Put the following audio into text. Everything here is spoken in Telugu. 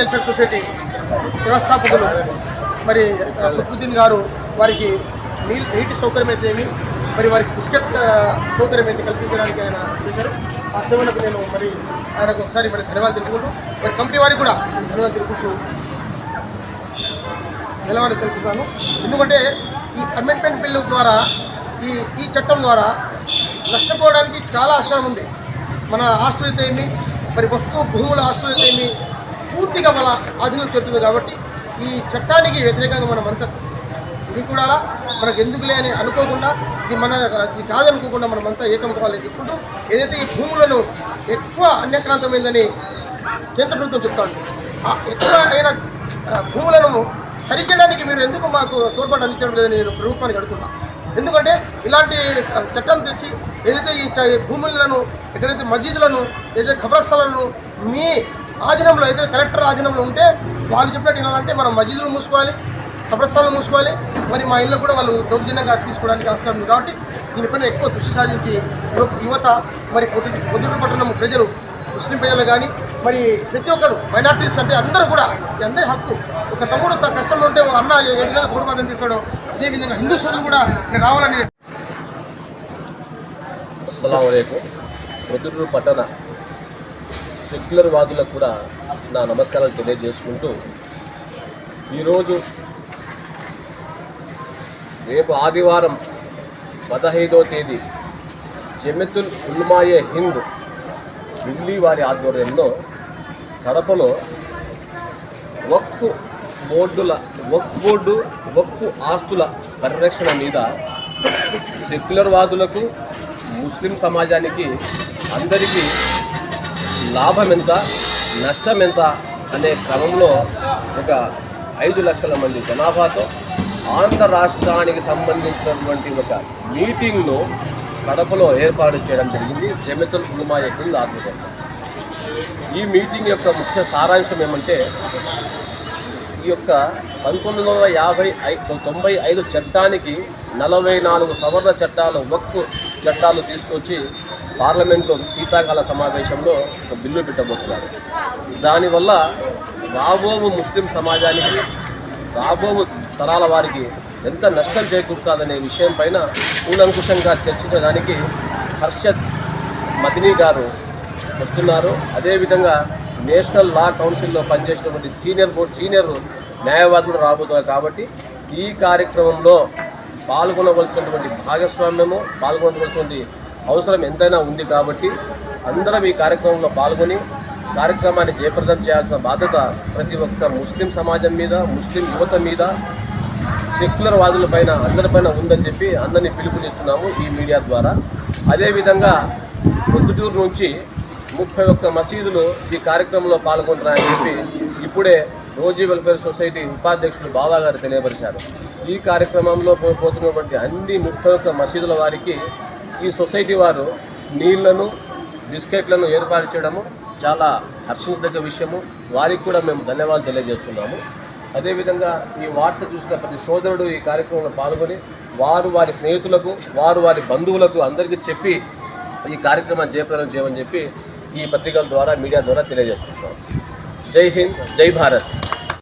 వెల్ఫేర్ సొసైటీ వ్యవస్థాపకులు మరి కుతుద్దీన్ గారు వారికి నీళ్ళ నీటి సౌకర్యం అయితే ఏమి మరి వారికి బిస్కెట్ సౌకర్యం అయితే కల్పించడానికి ఆయన చేశారు. ఆ సేవలకు నేను మరి ఆయనకు ఒకసారి మరి ధన్యవాదాలు తెలుపుకుంటూ మరి కంపెనీ వారికి కూడా ధన్యవాదాలు తెలుపుకుంటూ నిలవని తెలుపుతాను ఎందుకంటే ఈ అమెండ్మెంట్ బిల్లు ద్వారా ఈ ఈ చట్టం ద్వారా నష్టపోవడానికి చాలా ఆస్కారం ఉంది. మన ఆస్తులు అయితే ఏమి? మరి వస్తువు భూముల ఆస్తులు అయితే ఏమి? పూర్తిగా మన ఆధీనం చేరుతుంది కాబట్టి ఈ చట్టానికి వ్యతిరేకంగా మనం అంతా ఇది కూడా మనకు ఎందుకులే అని అనుకోకుండా ఇది మన ఇది కాదనుకోకుండా మనమంతా ఏకం కావాలని చెప్పుకుంటూ ఏదైతే ఈ భూములను ఎక్కువ అన్యక్రాంతమైందని కేంద్ర ప్రభుత్వం చెప్తాను ఆ ఎక్కువ అయిన భూములను సరిచేయడానికి మీరు ఎందుకు మాకు తోడ్పాటు అందించడం లేదని నేను ప్రభుత్వానికి అడుగుతున్నా. ఎందుకంటే ఇలాంటి చట్టం తెచ్చి ఏదైతే ఈ భూములను ఎక్కడైతే మసీదులను ఏదైతే ఖబరస్థలాలను మీ ఆధీనంలో అయితే కలెక్టర్ ఆధీనంలో ఉంటే వాళ్ళు చెప్పినట్టు వినాలంటే మనం మసీదులు మూసుకోవాలి ఖబరస్థానాలు మూసుకోవాలి. మరి మా ఇల్లు కూడా వాళ్ళు దౌర్జన్యంగా తీసుకోవడానికి అవసరం ఉంది కాబట్టి దీనిపైన ఎక్కువ దృష్టి సాధించి యువత మరి పొద్దు పట్టణం ప్రజలు ముస్లిం ప్రజలు కానీ మరి ప్రతి ఒక్కరు మైనార్టీస్ అంటే అందరూ కూడా అందరి హక్కు. ఒక తమ్ముడు తన కష్టంలో ఉంటే అన్న ఏ విధంగా గౌరవాదం తీస్తాడో అదేవిధంగా హిందూ సోదరులు కూడా ఇక్కడ రావాలని అస్సలం అయికు పట్టణ సెక్యులర్ వాదులకు కూడా నా నమస్కారాలు తెలియజేసుకుంటూ ఈరోజు రేపు ఆదివారం పదహైదో తేదీ జమెతుల్ ఉల్మాయే హింద్ ఢిల్లీ వారి ఆధ్వర్యంలో కడపలో వక్ఫ్ బోర్డుల వక్ఫ్ బోర్డు వక్ఫ్ ఆస్తుల పరిరక్షణ మీద సెక్యులర్ వాదులకు ముస్లిం సమాజానికి అందరికీ లాభం ఎంత నష్టం ఎంత అనే క్రమంలో ఒక ఐదు లక్షల మంది జనాభాతో ఆంధ్ర రాష్ట్రానికి సంబంధించినటువంటి ఒక మీటింగ్ను కడపలో ఏర్పాటు చేయడం జరిగింది. జమితుల్ ఉల్మా హింద్ ఆధ్వర్యంలో. ఈ మీటింగ్ యొక్క ముఖ్య సారాంశం ఏమంటే ఈ యొక్క పంతొమ్మిది వందల యాభై ఐ తొంభై ఐదు చట్టానికి నలభై నాలుగు సవర్ణ చట్టాలు వక్ఫ్ చట్టాలు తీసుకొచ్చి పార్లమెంట్లో శీతాకాల సమావేశంలో ఒక బిల్లు పెట్టబోతున్నారు. దానివల్ల రాబోవు ముస్లిం సమాజానికి రాబోవు తరాల వారికి ఎంత నష్టం చేకూరుతుందనే విషయం పైన కూలంకుషంగా చర్చించడానికి హర్షద్ మదినీ గారు వస్తున్నారు. అదేవిధంగా నేషనల్ లా కౌన్సిల్లో పనిచేసినటువంటి సీనియర్ బోర్డు సీనియర్ న్యాయవాదులు రాబోతున్నారు కాబట్టి ఈ కార్యక్రమంలో పాల్గొనవలసినటువంటి భాగస్వామ్యము పాల్గొనవలసినటువంటి అవసరం ఎంతైనా ఉంది కాబట్టి అందరం ఈ కార్యక్రమంలో పాల్గొని కార్యక్రమాన్ని జయప్రదం చేయాల్సిన బాధ్యత ప్రతి ఒక్క ముస్లిం సమాజం మీద ముస్లిం యువత మీద సెక్యులర్ వాదుల పైన అందరిపైన ఉందని చెప్పి అందరినీ పిలుపునిస్తున్నాము ఈ మీడియా ద్వారా. అదేవిధంగా పొద్దుటూరు నుంచి ముప్పై ఒక్క మసీదులు ఈ కార్యక్రమంలో పాల్గొంటున్నాయని చెప్పి ఇప్పుడే రోజీ వెల్ఫేర్ సొసైటీ ఉపాధ్యక్షులు బాబా గారు తెలియపరిచారు. ఈ కార్యక్రమంలో పోతున్నటువంటి అన్ని ముప్పై ఒక్క మసీదుల వారికి ఈ సొసైటీ వారు నీళ్ళను బిస్కెట్లను ఏర్పాటు చేయడము చాలా హర్షించదగ్గ విషయము. వారికి కూడా మేము ధన్యవాదాలు తెలియజేస్తున్నాము. అదేవిధంగా ఈ వార్త చూసిన ప్రతి సోదరుడు ఈ కార్యక్రమంలో పాల్గొని వారు వారి స్నేహితులకు వారు వారి బంధువులకు అందరికీ చెప్పి ఈ కార్యక్రమాన్ని జయప్రదం చేయమని చెప్పి ఈ పత్రికల ద్వారా మీడియా ద్వారా తెలియజేస్తున్నాం జై హింద్ జై భారత్.